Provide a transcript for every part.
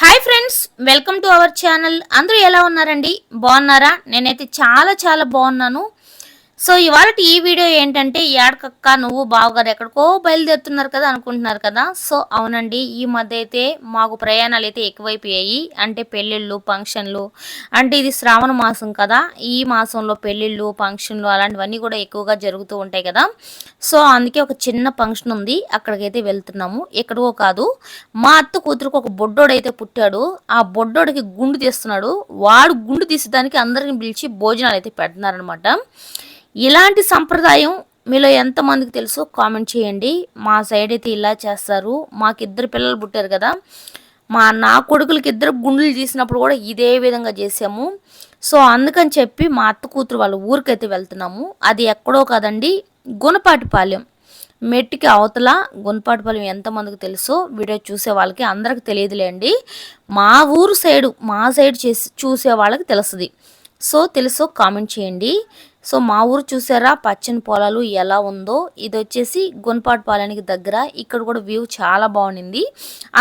Hi friends welcome to our channel అందరూ ఎలా ఉన్నారండి? బాగున్నారా? నేనైతే చాలా చాలా బాగున్నాను. సో ఇవాళ ఈ వీడియో ఏంటంటే ఏడకక్క నువ్వు బావగారు ఎక్కడికో బయలుదేరుతున్నారు కదా అనుకుంటున్నారు కదా. సో అవునండి ఈ మధ్య అయితే మాకు ప్రయాణాలు అయితే ఎక్కువైపోయాయి. అంటే పెళ్ళిళ్ళు ఫంక్షన్లు అంటే ఇది శ్రావణ మాసం కదా. ఈ మాసంలో పెళ్ళిళ్ళు ఫంక్షన్లు అలాంటివన్నీ కూడా ఎక్కువగా జరుగుతూ ఉంటాయి కదా. సో అందుకే ఒక చిన్న ఫంక్షన్ ఉంది అక్కడికైతే వెళ్తున్నాము. ఎక్కడికో కాదు మా అత్త కూతురుకు ఒక బొడ్డోడు అయితే పుట్టాడు. ఆ బొడ్డోడికి గుండు తీస్తున్నాడు. వాడు గుండు తీసేదానికి అందరిని పిలిచి భోజనాలు అయితే పెడుతున్నారనమాట ఇలాంటి సంప్రదాయం మీలో ఎంతమందికి తెలుసో కామెంట్ చేయండి. మా సైడ్ అయితే ఇలా చేస్తారు. మాకు ఇద్దరు పిల్లలు పుట్టారు కదా. మా నా కొడుకులకి ఇద్దరు గుండెలు తీసినప్పుడు కూడా ఇదే విధంగా చేసాము సో అందుకని చెప్పి మా అత్త కూతురు వాళ్ళ ఊరికైతే వెళ్తున్నాము. అది ఎక్కడో కాదండి గుణపాటిపాలెం. మెట్టికి అవతల గుణపాటిపాలెం ఎంతమందికి తెలుసో వీడియో చూసే వాళ్ళకి అందరికి తెలియదులేండి. మా ఊరు సైడు మా సైడ్ చేసి చూసే వాళ్ళకి తెలుస్తుంది. సో తెలుసో కామెంట్ చేయండి. సో మా ఊరు చూసారా పచ్చని పొలాలు ఎలా ఉందో? ఇది వచ్చేసి గున్పాట్ పాలనికి దగ్గర. ఇక్కడ కూడా వ్యూ చాలా బాగుంది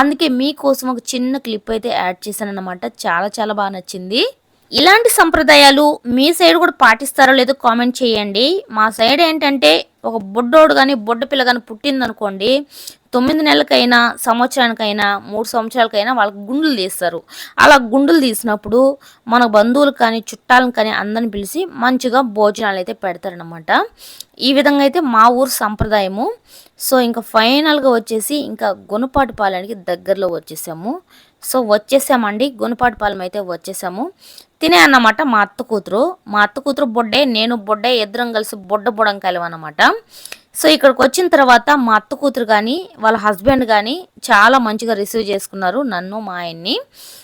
అందుకే మీకోసం ఒక చిన్న క్లిప్ అయితే యాడ్ చేశాను అనమాట చాలా చాలా బాగా నచ్చింది. ఇలాంటి సంప్రదాయాలు మీ సైడ్ కూడా పాటిస్తారో లేదో కామెంట్ చేయండి. మా సైడ్ ఏంటంటే ఒక బుడ్డోడు కానీ బుడ్డ పిల్ల కానీ పుట్టిందనుకోండి తొమ్మిది నెలలకైనా సంవత్సరానికైనా మూడు సంవత్సరాలకైనా వాళ్ళకి గుండులు తీస్తారు. అలా గుండులు తీసినప్పుడు మన బంధువులు కానీ చుట్టాలను కానీ అందరిని పిలిచి మంచిగా భోజనాలు అయితే పెడతారనమాట ఈ విధంగా అయితే మా ఊరు సంప్రదాయము. సో ఇంకా ఫైనల్గా వచ్చేసి ఇంకా గుణపాటి దగ్గరలో వచ్చేసాము. సో వచ్చేసామండి. గుణపాటిపాలెం అయితే వచ్చేసాము. తినే అన్నమాట మా అత్త కూతురు. మా అత్త కూతురు బొడ్డే నేను బొడ్డే ఇద్దరం కలిసి బొడ్డ బుడంకాయలు అనమాట సో ఇక్కడికి వచ్చిన తర్వాత మా అత్త కూతురు కానీ వాళ్ళ హస్బెండ్ కానీ చాలా మంచిగా రిసీవ్ చేసుకున్నారు నన్ను మా ఆయన్ని.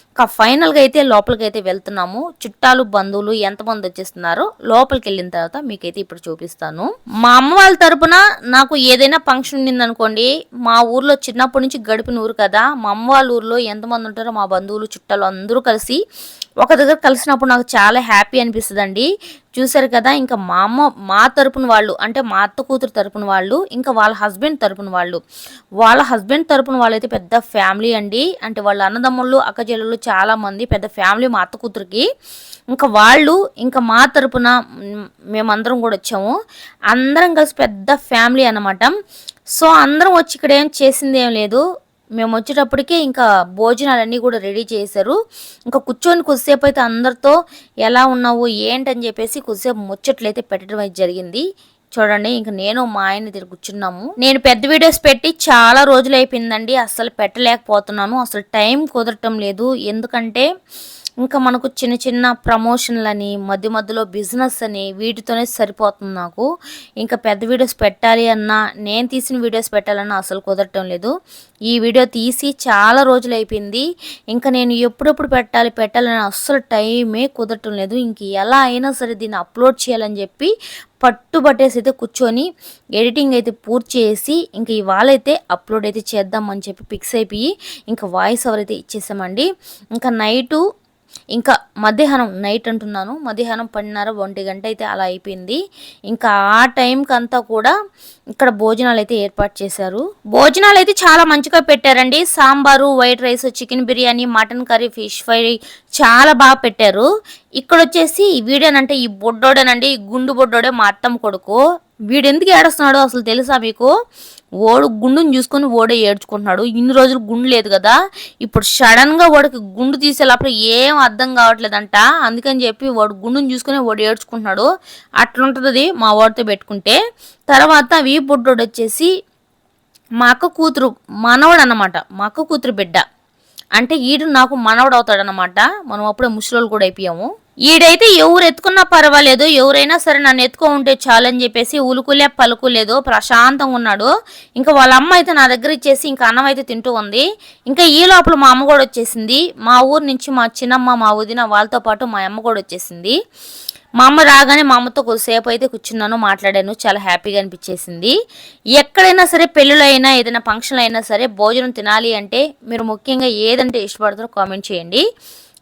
ఇంకా ఫైనల్గా అయితే లోపలికి అయితే వెళ్తున్నాము. చుట్టాలు బంధువులు ఎంతమంది వచ్చేస్తున్నారో లోపలికి వెళ్ళిన తర్వాత మీకైతే ఇప్పుడు చూపిస్తాను. మా అమ్మ వాళ్ళ తరపున నాకు ఏదైనా ఫంక్షన్ ఉండిందనుకోండి మా ఊర్లో చిన్నప్పటి నుంచి గడిపిన ఊరు కదా. మా అమ్మ వాళ్ళ ఊర్లో ఎంతమంది ఉంటారో మా బంధువులు చుట్టాలు అందరూ కలిసి ఒక దగ్గర కలిసినప్పుడు నాకు చాలా హ్యాపీ అనిపిస్తుందండి. చూసారు కదా ఇంకా మా అమ్మ మా తరపున వాళ్ళు అంటే మా అత్త కూతురు తరపున వాళ్ళు ఇంకా వాళ్ళ హస్బెండ్ తరపున వాళ్ళు. వాళ్ళ హస్బెండ్ తరపున వాళ్ళు అయితే పెద్ద ఫ్యామిలీ అండి. అంటే వాళ్ళ అన్నదమ్ముళ్ళు అక్కచెల్లెళ్ళు చాలామంది పెద్ద ఫ్యామిలీ మా అత్త కూతురికి. ఇంకా వాళ్ళు ఇంకా మా తరపున మేమందరం కూడా వచ్చాము. అందరం కలిసి పెద్ద ఫ్యామిలీ అనమాట సో అందరం వచ్చి ఇక్కడ ఏం చేసింది ఏం లేదు. మేము వచ్చేటప్పటికే ఇంకా భోజనాలన్నీ కూడా రెడీ చేశారు. ఇంకా కూర్చొని కొద్దిసేపు అయితే అందరితో ఎలా ఉన్నావు ఏంటని చెప్పేసి కొద్దిసేపు ముచ్చట్లు అయితే పెట్టడం అయితే జరిగింది. చూడండి ఇంక నేను మా ఆయన దగ్గర కూర్చున్నాము. నేను పెద్ద వీడియోస్ పెట్టి చాలా రోజులు అయిపోయిందండి అసలు పెట్టలేకపోతున్నాను. అసలు టైం కుదరటం లేదు. ఎందుకంటే ఇంకా మనకు చిన్న చిన్న ప్రమోషన్లని మధ్య మధ్యలో బిజినెస్ అని వీటితోనే సరిపోతుంది నాకు. ఇంకా పెద్ద వీడియోస్ పెట్టాలి అన్నా నేను తీసిన వీడియోస్ పెట్టాలన్నా అసలు కుదరటం లేదు. ఈ వీడియో తీసి చాలా రోజులు అయిపోయింది. ఇంకా నేను ఎప్పుడెప్పుడు పెట్టాలి పెట్టాలని అస్సలు టైమే కుదరటం లేదు. ఇంక ఎలా అయినా సరే దీన్ని అప్లోడ్ చేయాలని చెప్పి పట్టుబట్టేసి అయితే కూర్చొని ఎడిటింగ్ అయితే పూర్తి చేసి ఇంకా ఇవాళ అయితే అప్లోడ్ అయితే చేద్దామని చెప్పి ఫిక్స్ అయిపోయి ఇంకా వాయిస్ ఎవరైతే ఇచ్చేసామండి. ఇంకా నైటు ఇంకా మధ్యాహ్నం నైట్ అంటున్నాను. మధ్యాహ్నం పన్నెండున్నర ఒంటి గంట అయితే అలా అయిపోయింది. ఇంకా ఆ టైంకి అంతా కూడా ఇక్కడ భోజనాలు అయితే ఏర్పాటు చేశారు. భోజనాలు అయితే చాలా మంచిగా పెట్టారండి. Sambar white rice chicken biryani mutton curry fish fry చాలా బాగా పెట్టారు. ఇక్కడ వచ్చేసి వీడేనంటే ఈ బొడ్డోడేనండి. గుండు బొడ్డోడే మా అత్తమ్మ కొడుకు. వీడెందుకు ఏడుస్తున్నాడో అసలు తెలుసా మీకు? ఓడు గుండుని చూసుకొని ఓడే ఏడ్చుకుంటున్నాడు. ఇన్ని రోజులు గుండు లేదు కదా. ఇప్పుడు సడన్గా వాడికి గుండు తీసేటప్పుడు ఏం అర్థం కావట్లేదంట. అందుకని చెప్పి వాడు గుండుని చూసుకొని వాడు ఏడ్చుకుంటున్నాడు. అట్లుంటుంది మా వాడితో పెట్టుకుంటే. తర్వాత వీ బుడ్డోడు వచ్చేసి మా అక్క కూతురు మనవడు అనమాట మా అక్క కూతురు బిడ్డ. అంటే ఈడు నాకు మనవడు అవుతాడనమాట మనం అప్పుడే ముసలోళ్ళు కూడా అయిపోయాము. ఈడైతే ఎవరు ఎత్తుకున్నా పర్వాలేదు ఎవరైనా సరే నన్ను ఎత్తుకో ఉంటే చాలని చెప్పేసి ఉలుకులే పలుకులేదు ప్రశాంతంగా ఉన్నాడు. ఇంకా వాళ్ళ అమ్మ అయితే నా దగ్గర ఇచ్చేసి ఇంకా అన్నం అయితే తింటూ ఉంది. ఇంకా ఈ లోపల మా అమ్మ కూడా వచ్చేసింది. మా ఊరు నుంచి మా చిన్నమ్మ మా వదిన వాళ్ళతో పాటు మా అమ్మ కూడా వచ్చేసింది. మా అమ్మ రాగానే మా అమ్మతో కొద్దిసేపు అయితే కూర్చున్నాను మాట్లాడాను. చాలా హ్యాపీగా అనిపించేసింది. ఎక్కడైనా సరే పెళ్ళిలో అయినా ఏదైనా ఫంక్షన్ అయినా సరే భోజనం తినాలి అంటే మీరు ముఖ్యంగా ఏదంటే ఇష్టపడతారో కామెంట్ చేయండి.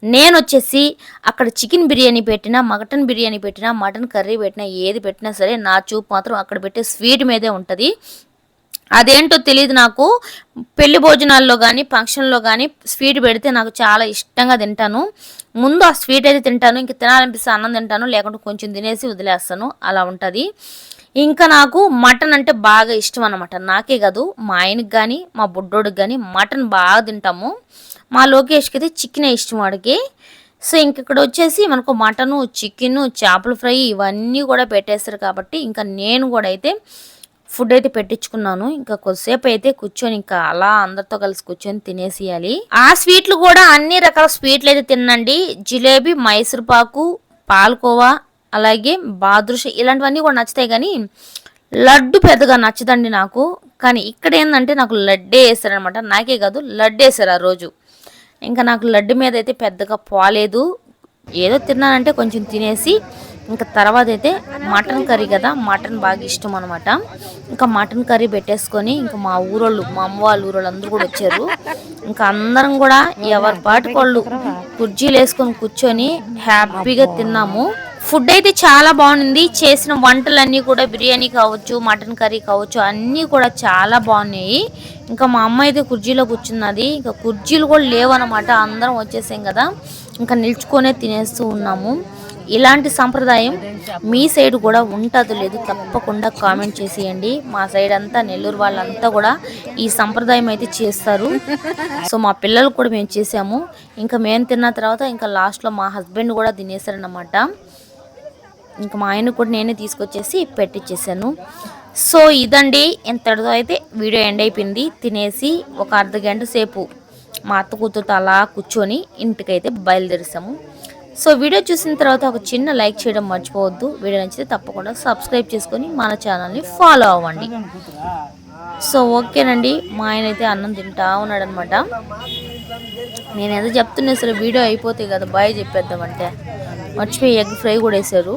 నేను వచ్చేసి అక్కడ చికెన్ బిర్యానీ పెట్టినా మటన్ బిర్యానీ పెట్టినా మటన్ కర్రీ పెట్టినా ఏది పెట్టినా సరే నా చూపు మాత్రం అక్కడ పెట్టే స్వీట్ మీదే ఉంటుంది. అదేంటో తెలియదు నాకు. పెళ్ళి భోజనాల్లో కానీ ఫంక్షన్లో కానీ స్వీట్ పెడితే నాకు చాలా ఇష్టంగా తింటాను. ముందు ఆ స్వీట్ అయితే తింటాను ఇంక తినాలనిపిస్తే అన్నం తింటాను లేకుంటే కొంచెం తినేసి వదిలేస్తాను. అలా ఉంటుంది. ఇంకా నాకు మటన్ అంటే బాగా ఇష్టం అనమాట నాకే కాదు మా ఆయనకి కానీ మా బుడ్డోడికి కానీ మటన్ బాగా తింటాము. మా లోకేష్కి అయితే చికెనే ఇష్టం వాడికి. సో ఇంక ఇక్కడ వచ్చేసి మనకు మటను చికెను చేపల ఫ్రై ఇవన్నీ కూడా పెట్టేస్తారు కాబట్టి ఇంకా నేను కూడా అయితే ఫుడ్ అయితే పెట్టించుకున్నాను. ఇంకా కొద్దిసేపు అయితే కూర్చొని ఇంకా అలా అందరితో కలిసి కూర్చొని తినేసేయాలి. ఆ స్వీట్లు కూడా అన్ని రకాల స్వీట్లు అయితే తినండి జిలేబీ మైసూర్పాకు పాల్కోవా అలాగే బాదృష ఇలాంటివన్నీ కూడా నచ్చుతాయి కానీ లడ్డు పెద్దగా నచ్చదండి నాకు. కానీ ఇక్కడ ఏంటంటే నాకు లడ్డే వేసారనమాట నాకే కాదు లడ్డు వేసారు ఆ రోజు. ఇంకా నాకు లడ్డు మీద అయితే పెద్దగా పోలేదు. ఏదో తిన్నానంటే కొంచెం తినేసి ఇంకా తర్వాత అయితే మటన్ కర్రీ కదా మటన్ బాగా ఇష్టం అనమాట ఇంకా మటన్ కర్రీ పెట్టేసుకొని ఇంకా మా ఊరోళ్ళు మా అమ్మ వాళ్ళ ఊరోళ్ళు అందరూ కూడా వచ్చారు. ఇంకా అందరం కూడా ఎవరి పాటికి వాళ్ళు కుర్చీలు వేసుకొని కూర్చొని హ్యాపీగా తిన్నాము. ఫుడ్ అయితే చాలా బాగుంది. చేసిన వంటలన్నీ కూడా బిర్యానీ కావచ్చు మటన్ కర్రీ కావచ్చు అన్నీ కూడా చాలా బాగున్నాయి. ఇంకా మా అమ్మ అయితే కుర్చీలో కూర్చున్నది ఇంకా కుర్చీలు కూడా లేవన్నమాట అందరం వచ్చేసాం కదా. ఇంకా నిల్చుకొనే తినేస్తూ ఉన్నాము. ఇలాంటి సంప్రదాయం మీ సైడ్ కూడా ఉంటుందో లేదు తప్పకుండా కామెంట్ చేసేయండి. మా సైడ్ అంతా నెల్లూరు వాళ్ళంతా కూడా ఈ సంప్రదాయం అయితే చేస్తారు. సో మా పిల్లలు కూడా మేము చేసాము. ఇంకా మేము తిన్న తర్వాత ఇంకా లాస్ట్లో మా హస్బెండ్ కూడా తినేశారనమాట ఇంకా మా ఆయన కూడా నేనే తీసుకొచ్చేసి పెట్టించేసాను సో ఇదండి. ఇంతటితో అయితే వీడియో ఎండ్ అయిపోయింది. తినేసి ఒక అర్ధ గంట సేపు మా అత్త కూతురుతో అలా కూర్చొని ఇంటికైతే బయలుదేరిసాము. సో వీడియో చూసిన తర్వాత ఒక చిన్న లైక్ చేయడం మర్చిపోవద్దు. వీడియో నచ్చితే తప్పకుండా సబ్స్క్రైబ్ చేసుకొని మన ఛానల్ని ఫాలో అవ్వండి. సో ఓకేనండి. మా ఆయన అయితే అన్నం తింటా ఉన్నాడు అనమాట నేను ఏదో చెప్తున్నా అసలు వీడియో అయిపోతాయి కదా బాయ్ చెప్పేద్దామంటే. మర్చిపోయి ఎగ్ ఫ్రై కూడా వేసారు.